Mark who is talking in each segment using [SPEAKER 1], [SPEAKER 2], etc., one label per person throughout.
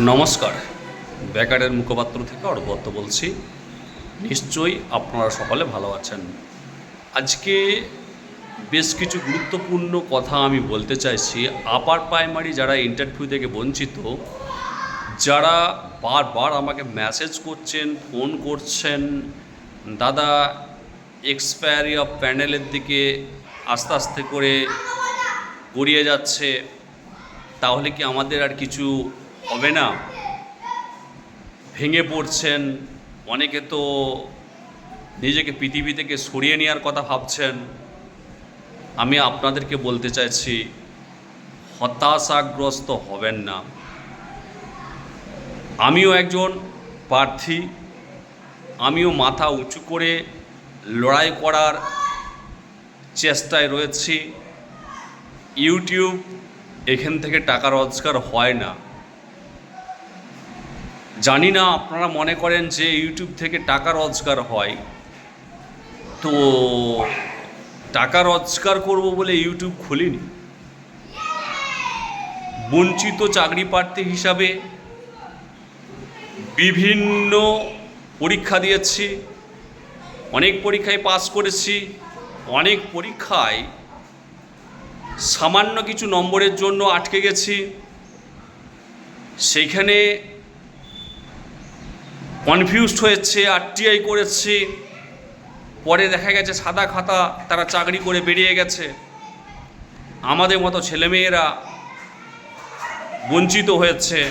[SPEAKER 1] নমস্কার। বেকারের মুখপাত্র থেকে অর্বত্ত বলছি, নিশ্চয়ই আপনারা সকলে ভালো আছেন। আজকে বেশ কিছু গুরুত্বপূর্ণ কথা আমি বলতে চাইছি। আপার প্রাইমারি যারা ইন্টারভিউ থেকে বঞ্চিত, যারা বারবার আমাকে মেসেজ করছেন ফোন করছেন, দাদা এক্সপায়ারি অফ প্যানেলের দিকে আস্তে আস্তে করে গড়িয়ে যাচ্ছে, তাহলে কি আমাদের আর কিছু হবে না? ভেঙে পড়ছেন, অনেকে তো নিজেকে পৃথিবী থেকে সরিয়ে নেওয়ার কথা ভাবছেন। আমি আপনাদেরকে বলতে চাইছি, হতাশাগ্রস্ত হবেন না। আমিও একজন প্রার্থী, আমিও মাথা উঁচু করে লড়াই করার চেষ্টায় রয়েছি। ইউটিউব এখান থেকে টাকা রোজগার হয় না। জানি না, আপনারা মনে করেন যে ইউটিউব থেকে টাকা রোজগার হয়। তো টাকা রোজগার করব বলে ইউটিউব খুলিনি। বঞ্চিত চাকরি প্রার্থী হিসাবে বিভিন্ন পরীক্ষা দিয়েছি, অনেক পরীক্ষায় পাস করেছি, অনেক পরীক্ষায় সামান্য কিছু নম্বরের জন্য আটকে গেছি। সেইখানে কনফিউজড হয়েছে আরটিআই করেছি। পরে দেখা গেছে সাদা খাতা, তারা চাকরি করে বেরিয়ে গেছে। আমাদের মতো ছেলেমেয়েরা বঞ্চিত হয়েছে।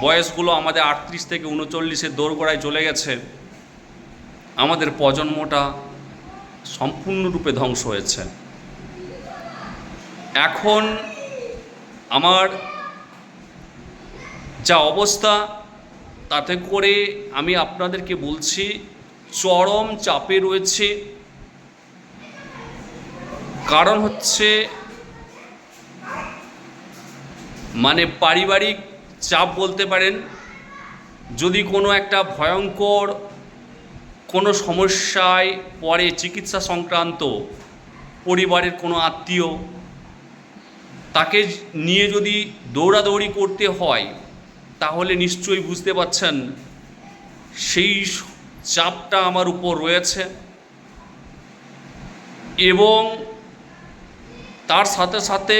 [SPEAKER 1] বয়সগুলো আমাদের আটত্রিশ থেকে উনচল্লিশের দোরগোড়ায় চলে গেছে। আমাদের প্রজন্মটা সম্পূর্ণরূপে ধ্বংস হয়েছে। এখন আমার যা অবস্থা তাতে করে আমি আপনাদেরকে বলছি, চরম চাপে রয়েছে। কারণ হচ্ছে মানে পারিবারিক চাপ বলতে পারেন, যদি কোনো একটা ভয়ঙ্কর কোনো সমস্যায় পরে চিকিৎসা সংক্রান্ত, পরিবারের কোনো আত্মীয়, তাকে নিয়ে যদি দৌড়াদৌড়ি করতে হয় তাহলে নিশ্চয়ই বুঝতে পারছেন সেই চাপটা আমার উপর রয়েছে এবং তার সাথে সাথে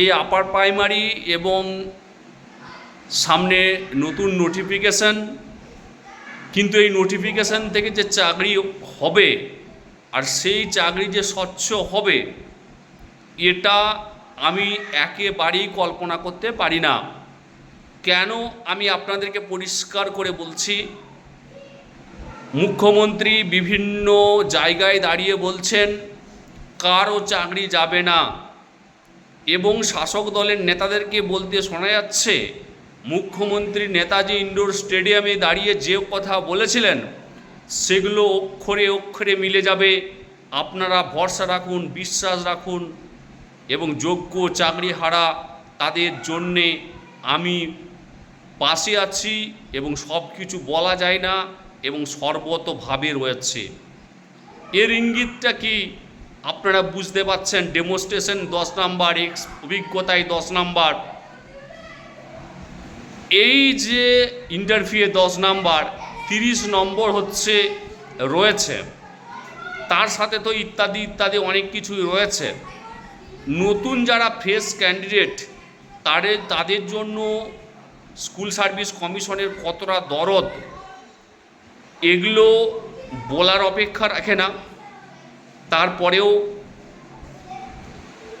[SPEAKER 1] এই আপার প্রাইমারি এবং সামনে নতুন নোটিফিকেশান, কিন্তু এই নোটিফিকেশান থেকে যে চাকরি হবে আর সেই চাকরি যে স্বচ্ছ হবে, এটা আমি একেবারেই কল্পনা করতে পারি না। কেন আমি আপনাদেরকে পরিষ্কার করে বলছি? মুখ্যমন্ত্রী বিভিন্ন জায়গায় দাঁড়িয়ে বলছেন কারও চাকরি যাবে না। এবং শাসক দলের নেতাদেরকে বলতে শোনা যাচ্ছে, মুখ্যমন্ত্রী নেতাজি ইন্ডোর স্টেডিয়ামে দাঁড়িয়ে যে কথা বলেছিলেন, সেগুলো অক্ষরে অক্ষরে মিলে যাবে। আপনারা ভরসা রাখুন, বিশ্বাস রাখুন এবং যোগ্য চাকরি হারা তাদের জন্যে আমি পাশে আছি এবং সব কিছু বলা যায় না এবং সর্বতভাবে রয়েছে। এর ইঙ্গিতটা কি আপনারা বুঝতে পাচ্ছেন? ডেমোস্ট্রেশন দশ নাম্বার এক্স অভিজ্ঞতায় দশ নাম্বার। এই যে ইন্টারভিউ দশ নাম্বার, তিরিশ নম্বর হচ্ছে রয়েছে। তার সাথে তো ইত্যাদি ইত্যাদি অনেক কিছুই রয়েছে। নতুন যারা ফ্রেশ ক্যান্ডিডেট তাদের তাদের জন্য স্কুল সার্ভিস কমিশনের কতটা দরদ, এগুলো বলার অপেক্ষা রাখে না। তারপরেও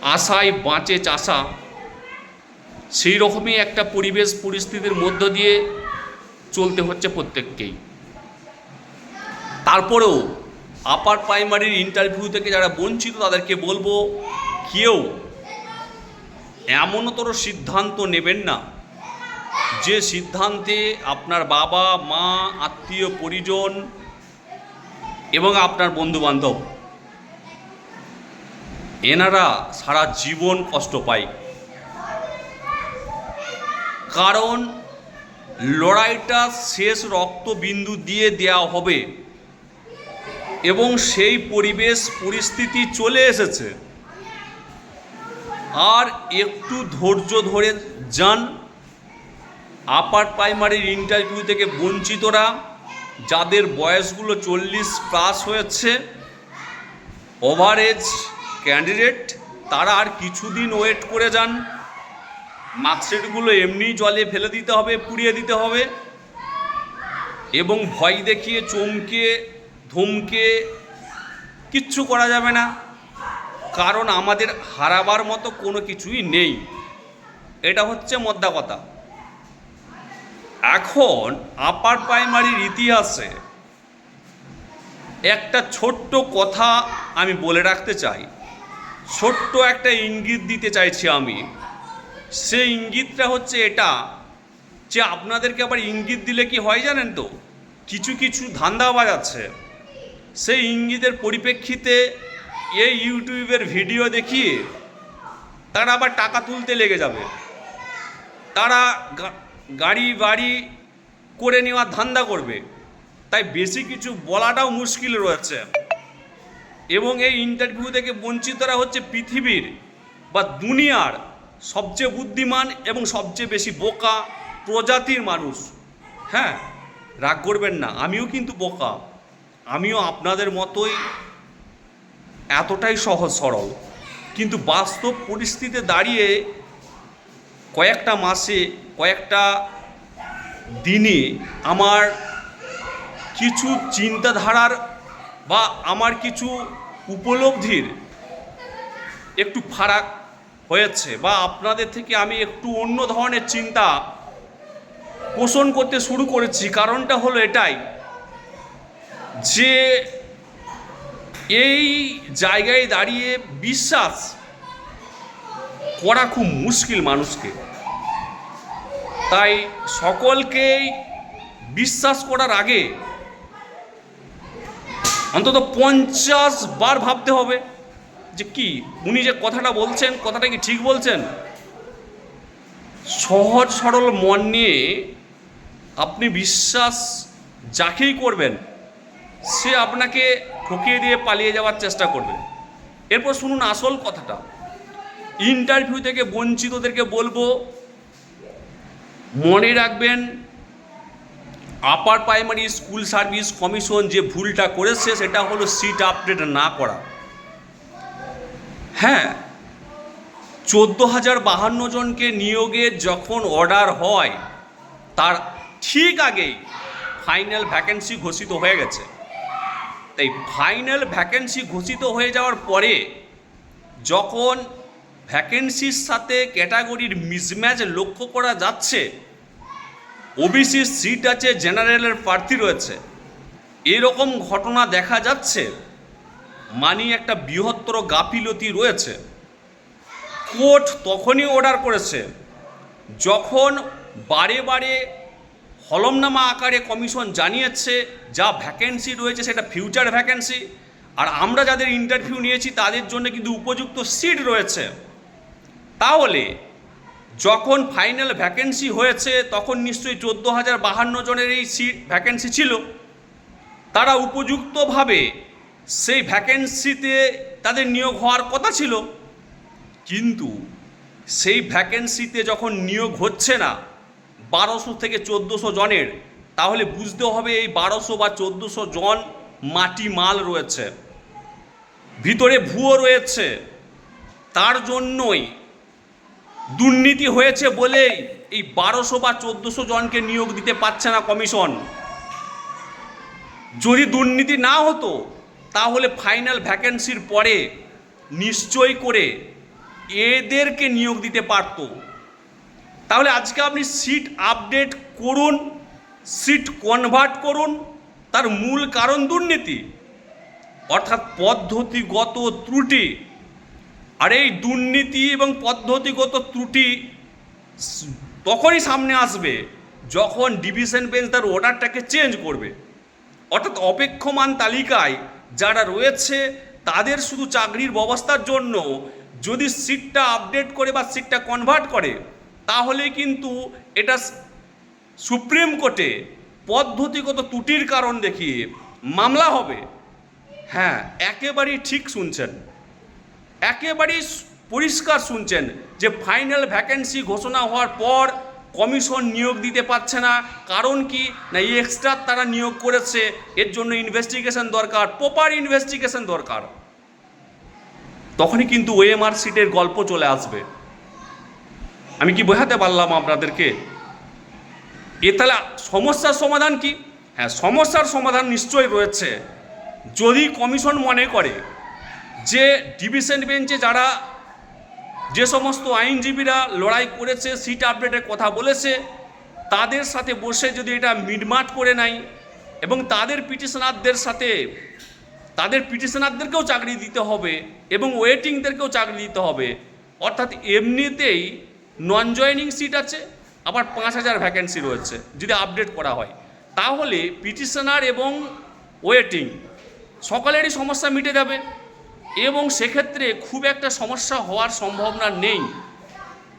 [SPEAKER 1] আশায় বাঁচে চাষা। সেই রকমই একটা পরিবেশ পরিস্থিতির মধ্য দিয়ে চলতে হচ্ছে প্রত্যেককেই। তারপরেও আপার প্রাইমারির ইন্টারভিউ থেকে যারা বঞ্চিত, তাদেরকে বলব, কেউ এমনতর সিদ্ধান্ত নেবেন না যে সিদ্ধান্তে আপনার বাবা, মা, আত্মীয়, পরিজন এবং আপনার বন্ধুবান্ধব, এনারা সারা জীবন কষ্ট পায়। কারণ লড়াইটা শেষ রক্তবিন্দু দিয়ে দেওয়া হবে এবং সেই পরিবেশ, পরিস্থিতি চলে এসেছে। আর একটু ধৈর্য ধরে যান। আপার প্রাইমারির ইন্টারভিউ থেকে বঞ্চিতরা, যাদের বয়সগুলো চল্লিশ প্লাস হয়েছে ওভারেজ ক্যান্ডিডেট তারা আর কিছুদিন ওয়েট করে যান। মার্কশিটগুলো এমনি জলে ফেলে দিতে হবে, পুড়িয়ে দিতে হবে। এবং ভয় দেখিয়ে, চমকে, ধমকে কিচ্ছু করা যাবে না। কারণ আমাদের হারাবার মতো কোনো কিছুই নেই। এটা হচ্ছে মোদ্দা কথা এখন আপার প্রাইমারির ইতিহাসে একটা ছোট্ট কথা আমি বলে রাখতে চাই। ছোট্ট একটা ইঙ্গিত দিতে চাইছি আমি। সেই ইঙ্গিতটা হচ্ছে এটা যে আপনাদেরকে আবার ইঙ্গিত দিলে কি হয় জানেন তো? কিছু কিছু ধান্দাবাজ আছে। সেই ইঙ্গিতের পরিপ্রেক্ষিতে এই ইউটিউবের ভিডিও দেখিয়ে তারা আবার টাকা তুলতে লেগে যাবে। তারা গাড়ি বাড়ি করে নেওয়ার ধান্দা করবে। তাই বেশি কিছু বলাটাও মুশকিল রয়েছে। এবং এই ইন্টারভিউ থেকে বঞ্চিতরা হচ্ছে পৃথিবীর বা দুনিয়ার সবচেয়ে বুদ্ধিমান এবং সবচেয়ে বেশি বোকা প্রজাতির মানুষ। হ্যাঁ রাগ করবেন না, আমিও কিন্তু বোকা। আমিও আপনাদের মতোই এতটাই সহজ সরল। কিন্তু বাস্তব পরিস্থিতিতে দাঁড়িয়ে কয়েকটা মাসে কয়েকটা দিনে আমার কিছু চিন্তাধারার বা আমার কিছু উপলব্ধির একটু ফারাক হয়েছে বা আপনাদের থেকে আমি একটু অন্য ধরনের চিন্তা পোষণ করতে শুরু করেছি। কারণটা হলো এটাই যে এই জায়গায় দাঁড়িয়ে বিশ্বাস করা খুব মুশকিল মানুষকে। তাই সকলকেই বিশ্বাস করার আগে অন্তত পঞ্চাশ বার ভাবতে হবে যে কি, উনি যে কথাটা বলছেন, কথাটা কি ঠিক বলছেন? সহজ সরল মন নিয়ে আপনি বিশ্বাস যাকেই করবেন, সে আপনাকে ঠকিয়ে দিয়ে পালিয়ে যাওয়ার চেষ্টা করবে। এরপর শুনুন আসল কথাটা। ইন্টারভিউ থেকে বঞ্চিতদেরকে বলব মনে রাখবেন upper primary school service commission যে ভুলটা করেছে, সেটা হলো সিট আপডেট না করা। হ্যাঁ চোদ্দ হাজার বাহান্ন জনকে নিয়োগের যখন অর্ডার হয়, তার ঠিক আগেই ফাইনাল ভ্যাকেন্সি ঘোষিত হয়ে গেছে। তাই ফাইনাল ভ্যাকেন্সি ঘোষিত হয়ে যাওয়ার পরে যখন ভ্যাকেন্সির সাথে ক্যাটাগরির মিসম্যাচ লক্ষ্য করা যাচ্ছে? ওবিসির সিট আছে, জেনারেলের প্রার্থী রয়েছে। এরকম ঘটনা দেখা যাচ্ছে? মানি একটা বৃহত্তর গাফিলতি রয়েছে। কোর্ট তখনই অর্ডার করেছে, যখন বারে বারে হলমনামা আকারে কমিশন জানিয়েছে যা ভ্যাকেন্সি রয়েছে সেটা ফিউচার ভ্যাকেন্সি আর আমরা যাদের ইন্টারভিউ নিয়েছি, তাদের জন্য কিন্তু উপযুক্ত সিট রয়েছে। তাহলে যখন ফাইনাল ভ্যাকেন্সি হয়েছে, তখন নিশ্চয়ই চোদ্দ হাজার বাহান্ন জনের এই সিট ভ্যাকেন্সি ছিল। তারা উপযুক্তভাবে সেই ভ্যাকেন্সিতে তাদের নিয়োগ হওয়ার কথা ছিল। কিন্তু সেই ভ্যাকেন্সিতে যখন নিয়োগ হচ্ছে না, বারোশো থেকে চোদ্দোশো জনের, তাহলে বুঝতে হবে এই বারোশো বা চোদ্দোশো জন মাটি মাল রয়েছে। ভিতরে ভুয়ো রয়েছে। তার জন্যই দুর্নীতি হয়েছে বলেই এই বারোশো বা চোদ্দোশো জনকে নিয়োগ দিতে পারছে না কমিশন। যদি দুর্নীতি না হতো, তাহলে ফাইনাল ভ্যাকেন্সির পরে নিশ্চয় করে এদেরকে নিয়োগ দিতে পারত। তাহলে আজকে আপনি সিট আপডেট করুন, সিট কনভার্ট করুন, তার মূল কারণ দুর্নীতি। অর্থাৎ পদ্ধতিগত ত্রুটি আর এই দুর্নীতি এবং পদ্ধতিগত ত্রুটি তখনই সামনে আসবে যখন ডিভিশন বেঞ্চ তার অর্ডারটাকে চেঞ্জ করবে। অর্থাৎ অপেক্ষমান তালিকায় যারা রয়েছে, তাদের শুধু চাকরির ব্যবস্থার জন্য যদি সিটটা আপডেট করে বা সিটটা কনভার্ট করে, তাহলে কিন্তু এটা সুপ্রিম কোর্টে পদ্ধতিগত ত্রুটির কারণ দেখিয়ে মামলা হবে। হ্যাঁ একেবারেই ঠিক শুনছেন। একেবারেই পরিষ্কার শুনছেন যে ফাইনাল ভ্যাকেন্সি ঘোষণা হওয়ার পর কমিশন নিয়োগ দিতে পারছে না। কারণ কি? না এক্সট্রা তারা নিয়োগ করেছে। এর জন্য ইনভেস্টিগেশন দরকার প্রপার ইনভেস্টিগেশন দরকার। তখনই কিন্তু ওএমআর সিটের গল্প চলে আসবে। আমি কি বোঝাতে পারলাম আপনাদেরকে? এ তাহলে সমস্যার সমাধান কি? হ্যাঁ সমস্যার সমাধান নিশ্চয়ই রয়েছে। যদি কমিশন মনে করে যে ডিভিশন বেঞ্চে যারা যে সমস্ত আইনজীবীরা লড়াই করেছে, সিট আপডেটের কথা বলেছে, তাদের সাথে বসে যদি এটা মিটমাট করে নেয় এবং তাদের পিটিশনারদের সাথে, তাদের পিটিশনারদেরকেও চাকরি দিতে হবে এবং ওয়েটিংদেরকেও চাকরি দিতে হবে, অর্থাৎ এমনিতেই নন জয়নিং সিট আছে, আবার পাঁচ হাজার ভ্যাকেন্সি রয়েছে, যদি আপডেট করা হয়। তাহলে পিটিশনার এবং ওয়েটিং, সকলেরই সমস্যা মিটে যাবে। এবং সেক্ষেত্রে খুব একটা সমস্যা হওয়ার সম্ভাবনা নেই।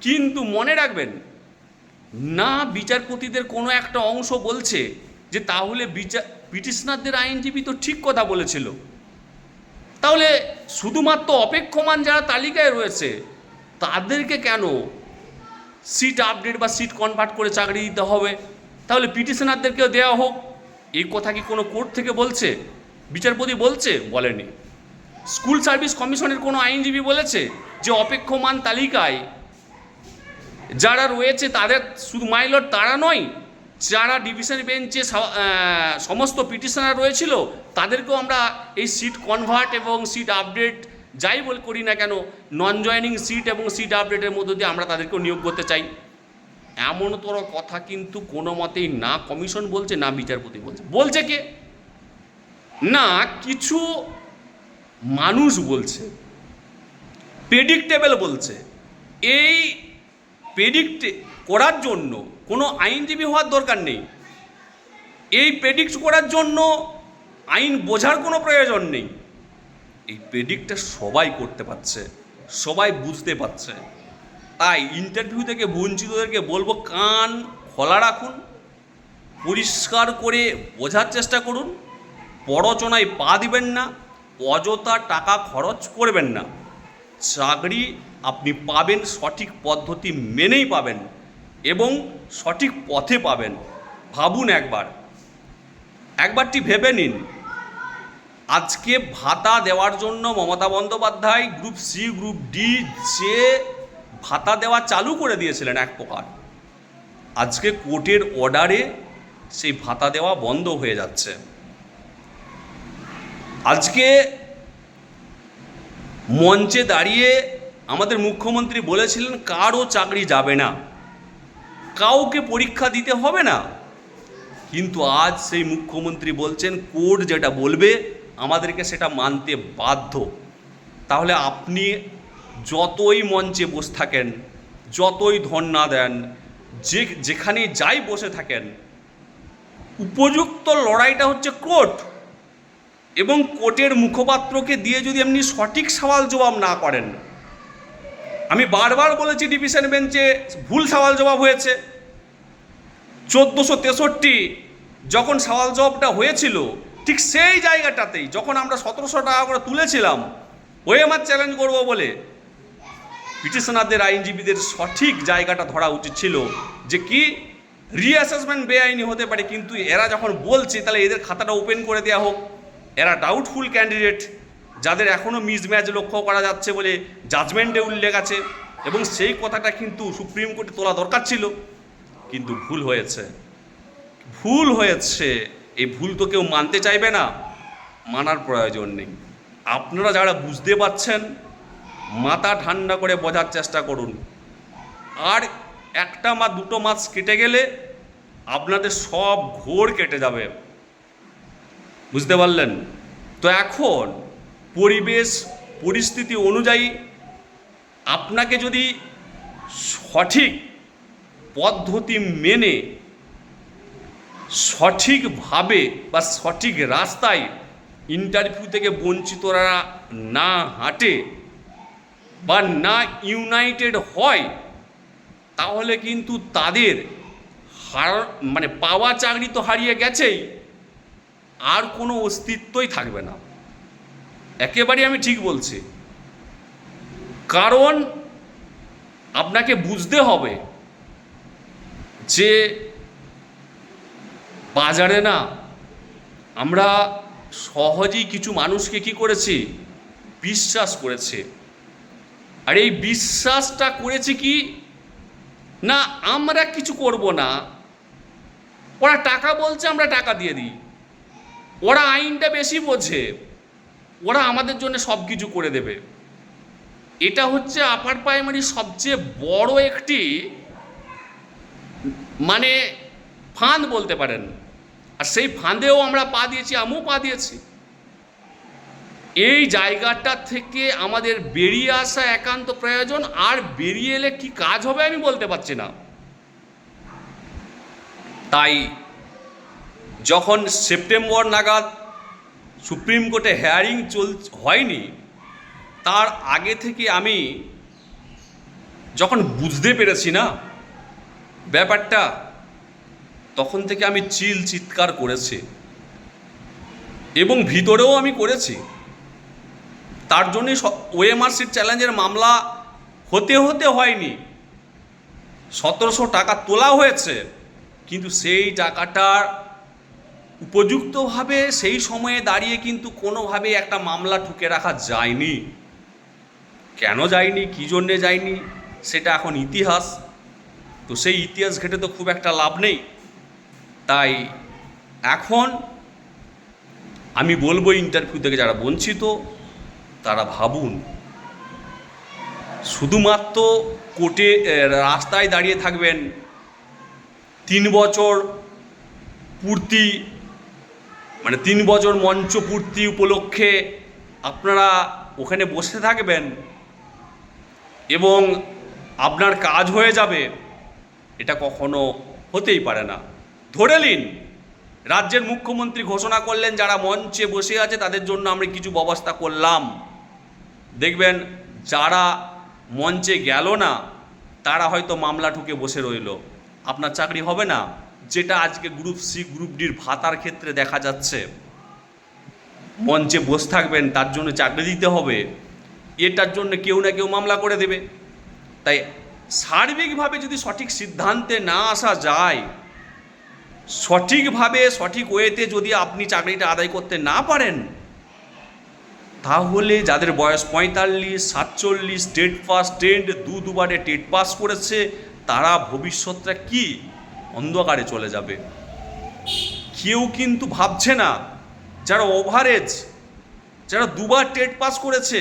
[SPEAKER 1] কিন্তু মনে রাখবেন, না বিচারপতিদের কোনো একটা অংশ বলছে যে তাহলে বিচার পিটিশনারদের আইনজীবী তো ঠিক কথা বলেছিল। তাহলে শুধুমাত্র অপেক্ষমান যারা তালিকায় রয়েছে, তাদেরকে কেন সিট আপডেট বা সিট কনভার্ট করে চাকরি দিতে হবে? তাহলে পিটিশনারদেরকেও দেওয়া হোক। এই কথা কি কোনো কোর্ট থেকে বলছে? বিচারপতি বলছে? বলেনি। স্কুল সার্ভিস কমিশনের কোনো আইনজীবী বলেছে যে অপেক্ষমান তালিকায় যারা রয়েছে তাদের শুধু মাইলর তারা নয়, যারা ডিভিশন বেঞ্চে সমস্ত পিটিশনার রয়েছিল, তাদেরকেও আমরা এই সিট কনভার্ট এবং সিট আপডেট যাই বল করি না কেন নন জয়নিং সিট এবং সিট আপডেটের মধ্য দিয়ে আমরা তাদেরকেও নিয়োগ করতে চাই। এমনতর কথা কিন্তু কোনো মতেই না কমিশন বলছে, না বিচারপতি বলছে। বলছে কে? না, কিছু মানুষ বলছে প্রেডিক্টেবল বলছে। এই প্রেডিক্ট করার জন্য কোনো আইনজীবী হওয়ার দরকার নেই। এই প্রেডিক্ট করার জন্য আইন বোঝার কোনো প্রয়োজন নেই। এই প্রেডিক্টটা সবাই করতে পারছে, সবাই বুঝতে পারছে। তাই ইন্টারভিউ থেকে বঞ্চিতদেরকে বলব, কান খোলা রাখুন, পরিষ্কার করে বোঝার চেষ্টা করুন। পড়চনায় পা দিবেন না। অযথা টাকা খরচ করবেন না। চাকরি আপনি পাবেন, সঠিক পদ্ধতি মেনেই পাবেন এবং সঠিক পথে পাবেন। ভাবুন একবার। একবারটি ভেবে নিন। আজকে ভাতা দেওয়ার জন্য Mamata Bandyopadhyay group C group D যে ভাতা দেওয়া চালু করে দিয়েছিলেন এক প্রকার। আজকে কোর্টের অর্ডারে সেই ভাতা দেওয়া বন্ধ হয়ে যাচ্ছে। আজকে মঞ্চে দাঁড়িয়ে আমাদের মুখ্যমন্ত্রী বলেছিলেন, কারও চাকরি যাবে না। কাউকে পরীক্ষা দিতে হবে না। কিন্তু আজ সেই মুখ্যমন্ত্রী বলছেন, কোর্ট যেটা বলবে, আমাদেরকে সেটা মানতে বাধ্য। তাহলে আপনি যতই মঞ্চে বসে থাকেন, যতই ধর্ণা দেন, যে যেখানে যাই বসে থাকেন, উপযুক্ত লড়াইটা হচ্ছে কোর্ট। এবং কোর্টের মুখপাত্রকে দিয়ে যদি এমনি সঠিক সওয়াল জবাব না করেন, আমি বারবার বলেছি ডিভিশন বেঞ্চে ভুল সওয়াল জবাব হয়েছে। চোদ্দোশো তেষট্টি যখন সওয়াল জবাবটা হয়েছিল, ঠিক সেই জায়গাটাতেই যখন আমরা সতেরোশো টাকা করে তুলেছিলাম, ওই আমার চ্যালেঞ্জ করব বলে পিটিশনারদের, আইনজীবীদের সঠিক জায়গাটা ধরা উচিত ছিল যে কি রিঅ্যাসেসমেন্ট বেআইনি হতে পারে, কিন্তু এরা যখন বলছে তাহলে এদের খাতাটা ওপেন করে দেওয়া হোক। এরা ডাউটফুল ক্যান্ডিডেট যাদের এখনও মিসম্যাচ লক্ষ্য করা যাচ্ছে বলে জাজমেন্টে উল্লেখ আছে এবং সেই কথাটা কিন্তু সুপ্রিম কোর্টে তোলা দরকার ছিল, কিন্তু ভুল হয়েছে। ভুল হয়েছে। এই ভুল তো কেউ মানতে চাইবে না, মানার প্রয়োজন নেই। আপনারা যারা বুঝতে পারছেন, মাথা ঠান্ডা করে বোঝার চেষ্টা করুন। আর একটা মা, দুটো মাস কেটে গেলে আপনাদের সব ঘোর কেটে যাবে। বুঝতে পারলেন? তো এখন পরিবেশ, পরিস্থিতি অনুযায়ী আপনাকে যদি সঠিক পদ্ধতি মেনে, সঠিকভাবে বা সঠিক রাস্তায় ইন্টারভিউ থেকে বঞ্চিতরা না হাঁটে বা না ইউনাইটেড হয়, তাহলে কিন্তু তাদের হার মানে পাওয়া চাকরি তো হারিয়ে গেছেই। আর কোনো অস্তিত্বই থাকবে না। একেবারেই আমি ঠিক বলছি। কারণ আপনাকে বুঝতে হবে যে বাজারে না আমরা সহজেই কিছু মানুষকে কি করেছি? বিশ্বাস করেছে। আর এই বিশ্বাসটা করেছে কি? না, আমরা কিছু করব না। ওরা টাকা বলছে, আমরা টাকা দিয়ে দিই। ওরা আইনটা বেশি বোঝে, ওরা আমাদের জন্য সব কিছু করে দেবে। এটা হচ্ছে আপার প্রাইমারি সবচেয়ে বড় একটি মানে ফাঁদ বলতে পারেন। আর সেই ফাঁদেও আমরা পা দিয়েছি, আমিও পা দিয়েছি। এই জায়গাটা থেকে আমাদের বেরিয়ে আসা একান্ত প্রয়োজন, আর বেরিয়ে এলে কি কাজ হবে আমি বলতে পারছি না। তাই যখন সেপ্টেম্বর নাগাদ সুপ্রিম কোর্টে হেয়ারিং চল, হয়নি, তার আগে থেকে আমি যখন বুঝতে পেরেছি না ব্যাপারটা, তখন থেকে আমি চিল চিৎকার করেছি। এবং ভিতরেও আমি করেছি। তার জন্যই ওএমআরসির চ্যালেঞ্জের মামলা হতে হতে হয়নি। সতেরোশো টাকা তোলা হয়েছে, কিন্তু সেই টাকাটার উপযুক্তভাবে সেই সময়ে দাঁড়িয়ে কিন্তু কোনোভাবে একটা মামলা ঠুকে রাখা যায়নি। কেন যায়নি? কী জন্যে যায়নি? সেটা এখন ইতিহাস। তো সেই ইতিহাস ঘেটে তো খুব একটা লাভ নেই। তাই এখন আমি বলব ইন্টারভিউ থেকে যারা বঞ্চিত, তারা ভাবুন, শুধুমাত্র কোর্টে রাস্তায় দাঁড়িয়ে থাকবেন, তিন বছর পূর্তি মানে তিন বছর মঞ্চ পূর্তি উপলক্ষে আপনারা ওখানে বসে থাকবেন এবং আপনার কাজ হয়ে যাবে, এটা কখনো হতেই পারে না। ধরে নিন, রাজ্যের মুখ্যমন্ত্রী ঘোষণা করলেন যারা মঞ্চে বসে আছে তাদের জন্য আমরা কিছু ব্যবস্থা করলাম। দেখবেন, যারা মঞ্চে গেল না, তারা হয়তো মামলা ঠুকে বসে রইল। আপনার চাকরি হবে না। যেটা আজকে গ্রুপ সি গ্রুপ ডির ভাতার ক্ষেত্রে দেখা যাচ্ছে। মঞ্চে বসে থাকবেন, তার জন্য চাকরি দিতে হবে। এটার জন্য কেউ না কেউ মামলা করে দেবে। তাই সার্বিকভাবে যদি সঠিক সিদ্ধান্তে না আসা যায়, সঠিকভাবে, সঠিক ওয়েতে যদি আপনি চাকরিটা আদায় করতে না পারেন, তাহলে যাদের বয়স পঁয়তাল্লিশ, সাতচল্লিশ, টেট পাস টেন্ট দু দুবারে টেট পাস করেছে, তারা ভবিষ্যৎটা কি? অন্ধকারে চলে যাবে। কেউ কিন্তু ভাবছে না, যারা ওভারেজ যারা দুবার টেট পাস করেছে,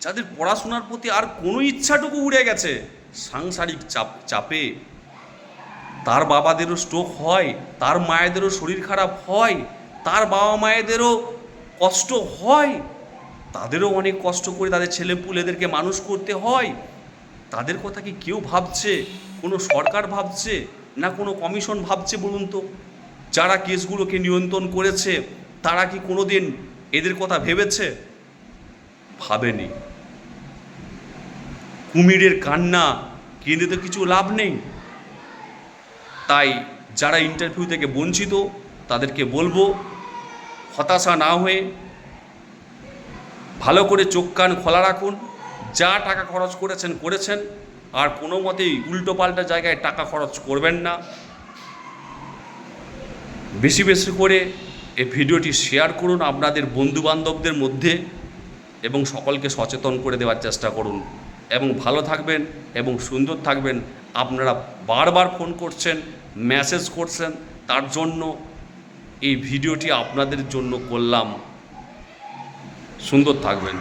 [SPEAKER 1] যাদের পড়াশোনার প্রতি আর কোনো ইচ্ছাটুকু উড়ে গেছে, সাংসারিক চাপ, চাপে। তার বাবাদেরও স্ট্রোক হয়, তার মায়েদেরও শরীর খারাপ হয়, তার বাবা মায়েদেরও কষ্ট হয়, তাদেরও অনেক কষ্ট করে তাদের ছেলে পুলেদেরকে মানুষ করতে হয়। তাদের কথা কি কেউ ভাবছে? কোনো সরকার ভাবছে? না কোনো কমিশন ভাবছে বলুন তো? যারা কেসগুলোকে নিয়ন্ত্রণ করেছে, তারা কি কোনো দিন এদের কথা ভেবেছে? ভাবেনি। কুমিরের কান্না কেঁদে তো কিছু লাভ নেই। তাই যারা ইন্টারভিউ থেকে বঞ্চিত, তাদেরকে বলব, হতাশা না হয়ে ভালো করে চোখ কান খোলা রাখুন। যা টাকা খরচ করেছেন করেছেন। আর কোনো মতেই উল্টো পাল্টা জায়গায় টাকা খরচ করবেন না। বেশি বেশি করে এই ভিডিওটি শেয়ার করুন আপনাদের বন্ধু বান্ধবদের মধ্যে এবং সকলকে সচেতন করে দেওয়ার চেষ্টা করুন। এবং ভালো থাকবেন এবং সুন্দর থাকবেন। আপনারা বারবার ফোন করছেন, মেসেজ করছেন, তার জন্য এই ভিডিওটি আপনাদের জন্য করলাম। সুন্দর থাকবেন।